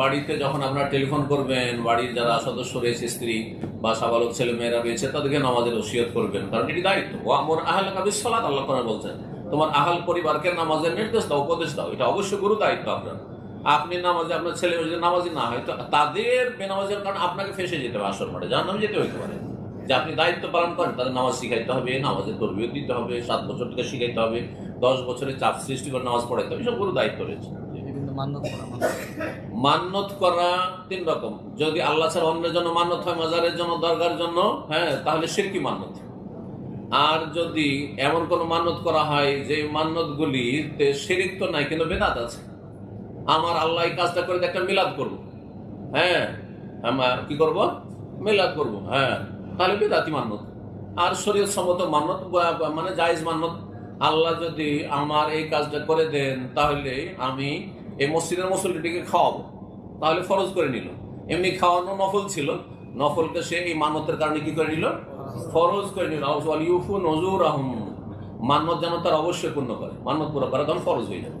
বাড়িতে যখন আপনারা টেলিফোন করবেন, বাড়ির যারা সদস্য রয়েছে, স্ত্রী বা সাবালক ছেলে মেয়েরা রয়েছে, তাদেরকে নামাজের ওসিয়ত করবেন। কারণ এটি দায়িত্ব। ও আমার আহল কাবিসালাত আল্লাহ করে বলছেন, তোমার আহাল পরিবারকে নামাজের নির্দেশ দাও, উপদেশ দাও। এটা অবশ্যই গুরু দায়িত্ব আপনার। আপনি নামাজে, আপনার ছেলে যদি নামাজি না হয়, তো তাদের বেনামাজের কারণে আপনাকে ফেসে যেতে হবে, আসর মাঠে যার নামে যেতে হইতে পারে। যে আপনি দায়িত্ব পালন করেন, তাদের নামাজ শিখাইতে হবে, নামাজের তরবিয়ত দিতে হবে, সাত বছর থেকে শিখাইতে হবে, দশ বছরের চাপ সৃষ্টি করে নামাজ পড়াইতে হবে এসব গুরু দায়িত্ব রয়েছে। বিভিন্ন মান্যত করা মান্যত। করা তিন রকম। যদি আল্লাহ ছাড়া অন্যের জন্য মান্যত হয়, মাজারের জন্য, দরগার জন্য হ্যাঁ তাহলে সিরকি মান্যত আর যদি এমন কোন মান্যত করা হয়, যে মান্যত গুলিতে শিরিক তো নাই, কিন্তু বেদাত আছে। আমার আল্লাহ এই কাজটা করে একটা মিলাদ করব। হ্যাঁ আমার কি করব? মিলাদ করব হ্যাঁ তাহলে বেদাতি মান্যত আর শরীর সম্মত মান্যত মানে জায়েজ মান্যত আল্লাহ যদি আমার এই কাজটা করে দেন, তাহলে আমি এই মসজিদের মুসল্লিটিকে খাওয়াবো। তাহলে ফরজ করে নিল। এমনি খাওয়ানো নফল ছিল। নফলকে সে এই মানতের কারণে কি করে নিল? ফরজ করে নিল। নজুর আহম মান্যত যেন তার অবশ্যই পূর্ণ করে। মান্যত পুরো করা তখন ফরজ হয়ে যাবে।